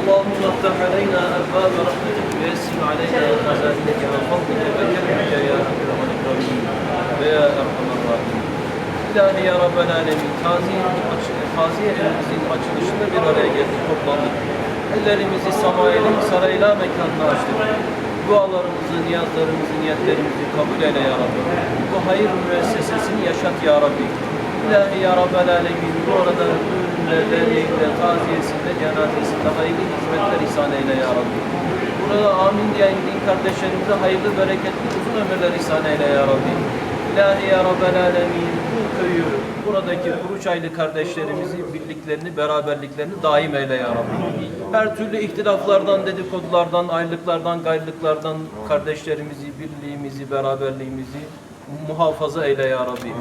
اللهم افتح علينا ابواب رحمتك ويسر علينا خزائنك وفضلك وكرمك يا اكرم الاكرمين ويا ارحم الراحمين İlahi ya Rabbel Alemin, taziye, taziye evimizin açılışında bir araya geldik, toplandık. Ellerimizi samayenin sarayla mekanına açtık. Dualarımızı, niyazlarımızı, niyetlerimizi kabul eyle ya Rabbi. Bu hayır müessesesini yaşat ya Rabbi. İlahi ya Rabbel Alemin, bu arada düğünde, derneğinde, taziyesinde, cenazesinde hayırlı hizmetler ihsan eyle ya Rabbi. Burada amin diyen din kardeşlerimize hayırlı, bereketli, uzun ömürler ihsan eyle ya Rabbi. İlahi ya Rabbel Alemin bu köyü, buradaki Kuruçaylı kardeşlerimizi, birliklerini, beraberliklerini daim eyle ya Rabbi. Her türlü ihtilaflardan, dedikodulardan, ayrılıklardan, gayrılıklardan kardeşlerimizi, birliğimizi, beraberliğimizi muhafaza eyle ya Rabbi.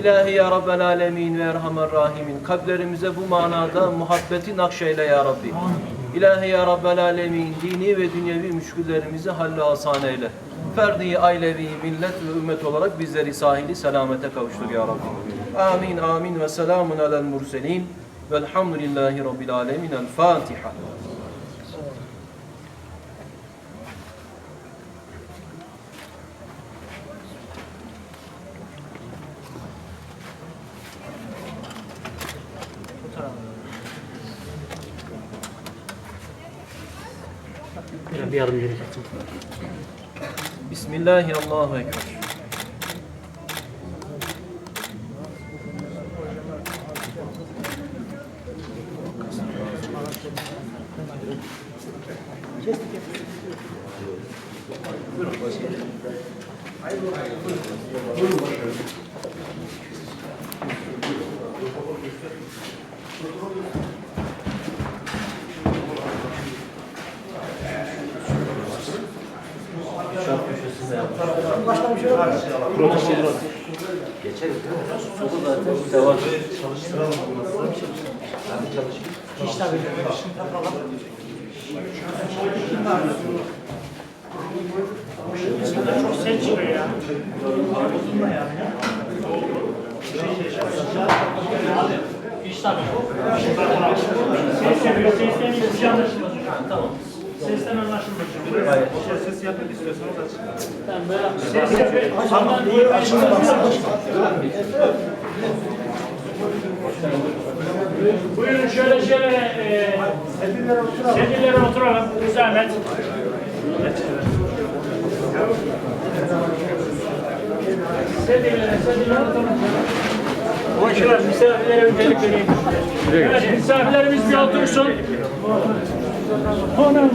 İlahi ya Rabbel Alemin ve Erhamer Rahimin kalplerimize bu manada muhabbeti nakşeyle ya Rabbi. İlahi ya Rabbel Alemin dini ve dünyevi müşküllerimizi halle asan eyle. Ferdi, ailevi, millet ve ümmet olarak bizleri sahili selamete kavuştur ya Rabbi. Amin, amin ve selamun alel murselin. Velhamdülillahi Rabbil alemin. El Fatiha. Bir adım geri çektim. Bismillahirrahmanirrahim. Çok ses çıkıyor ya. İş tabii. Ses. Sesten hiçbir şey anlaşılmaz. Tamam. Sesten anlaşılmaz. Ses yapmak istiyorsanız açın. Tamam böyle ses iyi Buyurun şöyle şöyle e, sedillere oturalım. Bir zahmet. Sedillere, sedillere oturalım. Komşular, misafirlere öncelik vereyim. Evet, misafirlerimiz bir otursun. Onun